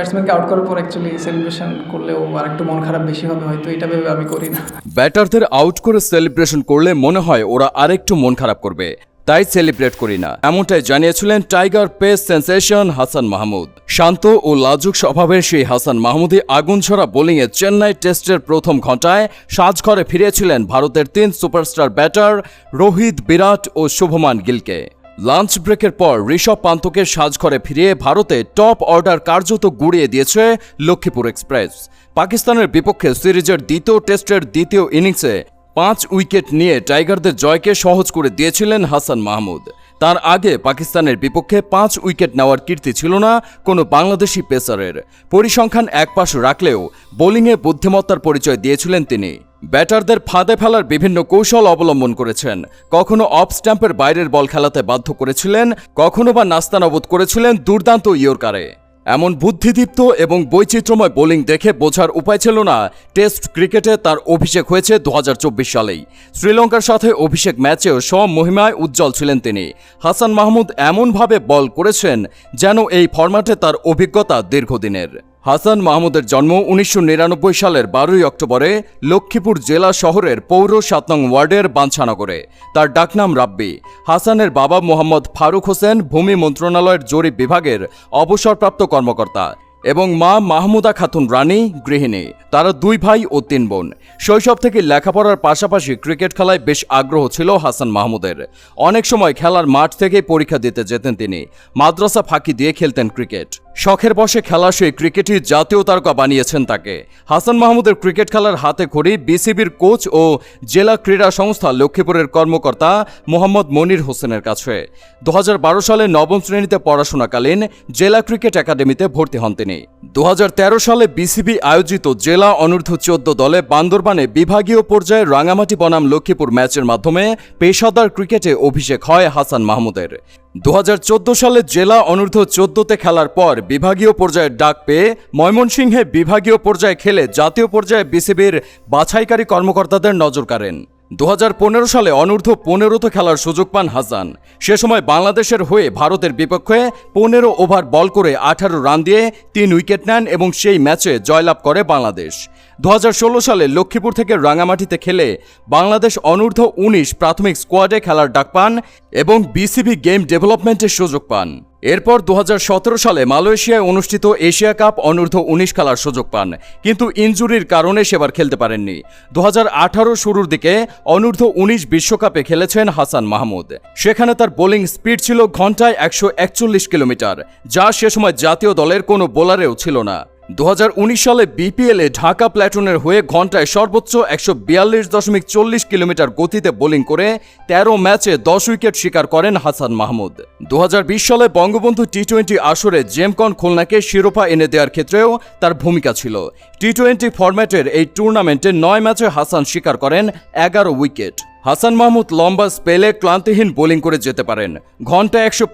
ব্যাটসম্যানকে out করার পর actually celebration করলেও আর একটু মন খারাপ বেশি হবে, হয়তো এটা ভেবে আমি করি না। ব্যাটারদের আউট করে সেলিব্রেশন করলে মনে হয় ওরা আরেকটু মন খারাপ করবে। তাই সেলিব্রেট করি না। এমনটাই জানিয়েছিলেন tiger pace sensation Hasan Mahmud. শান্ত ও লাজুক স্বভাবের সেই হাসান মাহমুদি আগুন ছড়া বোলিংয়ে চেন্নাই টেস্টের প্রথম ঘন্টায় সাজঘরে ফিরিয়েছিলেন ভারতের তিন সুপারস্টার ব্যাটার রোহিত বিরাট ও শুভমান গিলকে। লাঞ্চ ব্রেকের পর ঋষভ পান্তকে সাজঘরে ফিরিয়ে ভারতে টপ অর্ডার কার্যত গুড়িয়ে দিয়েছে লক্ষ্মীপুর এক্সপ্রেস। পাকিস্তানের বিপক্ষে সিরিজের দ্বিতীয় টেস্টের দ্বিতীয় ইনিংসে পাঁচ উইকেট নিয়ে টাইগারদের জয়কে সহজ করে দিয়েছিলেন হাসান মাহমুদ। তার আগে পাকিস্তানের বিপক্ষে পাঁচ উইকেট নেওয়ার কীর্তি ছিল না কোনো বাংলাদেশি পেসারের। পরিসংখ্যান একপাশ রাখলেও বোলিংয়ে বুদ্ধিমত্তার পরিচয় দিয়েছিলেন তিনি। ব্যাটারদের ফাঁদে ফেলার বিভিন্ন কৌশল অবলম্বন করেছেন। কখনো অফ স্ট্যাম্পের বাইরের বল খেলাতে বাধ্য করেছিলেন, কখনো বা নাস্তানাবুদ করেছিলেন দুর্দান্ত ইয়র্কারে। এমন বুদ্ধিদীপ্ত এবং বৈচিত্র্যময় বোলিং দেখে বোঝার উপায় ছিল না, টেস্ট ক্রিকেটে তার অভিষেক হয়েছে দু হাজার চব্বিশ সালেই। শ্রীলঙ্কার সাথে অভিষেক ম্যাচেও স্বমহিমায় উজ্জ্বল ছিলেন তিনি। হাসান মাহমুদ এমনভাবে বল করেছেন, যেন এই ফরম্যাটে তার অভিজ্ঞতা দীর্ঘদিনের। হাসান মাহমুদের জন্ম উনিশশো নিরানব্বই সালের বারোই অক্টোবরে লক্ষ্মীপুর জেলা শহরের পৌর সাত ওয়ার্ডের বাঞ্ছানগরে। তার ডাকনাম রাব্বি। হাসানের বাবা মোহাম্মদ ফারুক হোসেন ভূমি মন্ত্রণালয়ের জরিপ বিভাগের অবসরপ্রাপ্ত কর্মকর্তা। এবং মা মাহমুদা খাতুন রানী গৃহিণী। তারা দুই ভাই ও তিন বোন। শৈশব থেকে লেখাপড়ার পাশাপাশি ক্রিকেট খেলায় বেশ আগ্রহ ছিল হাসান মাহমুদের। অনেক সময় খেলার মাঠ থেকে পরীক্ষা দিতে যেতেন তিনি। মাদ্রাসা ফাঁকি দিয়ে খেলতেন ক্রিকেট। শখের বসে খেলা সেই ক্রিকেটই জাতীয় তারকা বানিয়েছেন তাকে। হাসান মাহমুদের ক্রিকেট খেলার হাতে খড়ি বিসিবির কোচ ও জেলা ক্রীড়া সংস্থা লক্ষ্মীপুরের কর্মকর্তা মোহাম্মদ মনির হোসেনের কাছে। দু হাজার বারো সালে নবম শ্রেণীতে পড়াশোনাকালীন জেলা ক্রিকেট একাডেমিতে ভর্তি হন তিনি। দুহাজার তেরো সালে বিসিবি আয়োজিত জেলা অনূর্ধ্ব চোদ্দ দলে বান্দরবানে বিভাগীয় পর্যায়ে রাঙামাটি বনাম লক্ষ্মীপুর ম্যাচের মাধ্যমে পেশাদার ক্রিকেটে অভিষেক হয় হাসান মাহমুদের। দুহাজার চৌদ্দ সালে জেলা অনূর্ধ্ব চোদ্দতে খেলার পর বিভাগীয় পর্যায়ে ডাক পেয়ে ময়মনসিংহে বিভাগীয় পর্যায়ে খেলে জাতীয় পর্যায়ে বিসিবির বাছাইকারী কর্মকর্তাদের নজর কাড়েন। দু হাজার পনেরো সালে অনূর্ধ্ব পনেরোতে খেলার সুযোগ পান হাসান। সে সময় বাংলাদেশের হয়ে ভারতের বিপক্ষে পনেরো ওভার বল করে আঠারো রান দিয়ে তিন উইকেট নেন এবং সেই ম্যাচে জয়লাভ করে বাংলাদেশ। দু হাজার ষোলো সালে লক্ষ্মীপুর থেকে রাঙামাটিতে খেলে বাংলাদেশ অনূর্ধ্ব উনিশ প্রাথমিক স্কোয়াডে খেলার ডাক পান এবং বিসিবি গেম ডেভেলপমেন্টের সুযোগ পান। এরপর দু হাজার সতেরো সালে মালয়েশিয়ায় অনুষ্ঠিত এশিয়া কাপ অনূর্ধ্ব উনিশ খেলার সুযোগ পান, কিন্তু ইঞ্জুরির কারণে সেবার খেলতে পারেননি। দু হাজার আঠারো শুরুর দিকে অনূর্ধ্ব উনিশ বিশ্বকাপে খেলেছেন হাসান মাহমুদ। সেখানে তার বোলিং স্পিড ছিল ঘন্টায় একশো একচল্লিশ কিলোমিটার, যা সে সময় জাতীয় দলের কোনো বোলারেও ছিল না। দু হাজার উনিশ সালে বিপিএলে ঢাকা প্ল্যাটুনের হয়ে ঘন্টায় সর্বোচ্চ একশো বিয়াল্লিশ দশমিক চল্লিশ কিলোমিটার গতিতে বোলিং করে তেরো ম্যাচে দশ উইকেট শিকার করেন হাসান মাহমুদ। দু হাজার বিশ সালে বঙ্গবন্ধু টি টোয়েন্টি আসরে জেমকন খুলনাকে শিরোপা এনে দেওয়ার ক্ষেত্রেও তার ভূমিকা ছিল। টি টোয়েন্টি ফরম্যাটের এই টুর্নামেন্টে নয় ম্যাচে হাসান শিকার করেন এগারো উইকেট। হাসান মাহমুদ লম্বা স্পেলে ক্লান্তিহীন বোলিং করে যেতে পারেন। ঘন্টায় একশো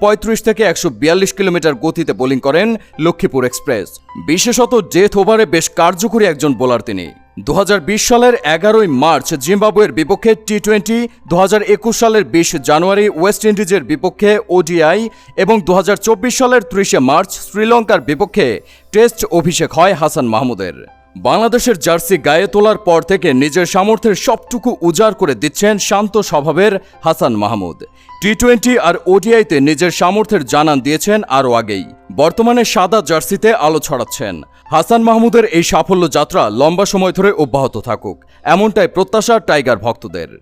থেকে একশো বিয়াল্লিশ কিলোমিটার গতিতে বোলিং করেন লক্ষ্মীপুর এক্সপ্রেস। বিশেষত ডেথ ওভারে বেশ কার্যকরী একজন বোলার তিনি। দু হাজার বিশ সালের এগারোই মার্চ জিম্বাবুয়ের বিপক্ষে টি টোয়েন্টি দু হাজার একুশ সালের বিশ জানুয়ারি ওয়েস্ট ইন্ডিজের বিপক্ষে ওডিআই এবং দু হাজার চব্বিশ সালের ত্রিশে মার্চ শ্রীলঙ্কার বিপক্ষে টেস্ট অভিষেক হয় হাসান মাহমুদের। বাংলাদেশের জার্সি গায়ে তোলার পর থেকে নিজের সামর্থ্যের সবটুকু উজাড় করে দিচ্ছেন শান্ত স্বভাবের হাসান মাহমুদ। টি টোয়েন্টি আর ওডিআইতে নিজের সামর্থ্যের জানান দিয়েছেন আরও আগেই। বর্তমানে সাদা জার্সিতে আলো ছড়াচ্ছেন। হাসান মাহমুদের এই সাফল্য যাত্রা লম্বা সময় ধরে অব্যাহত থাকুক। এমনটাই প্রত্যাশা টাইগার ভক্তদের।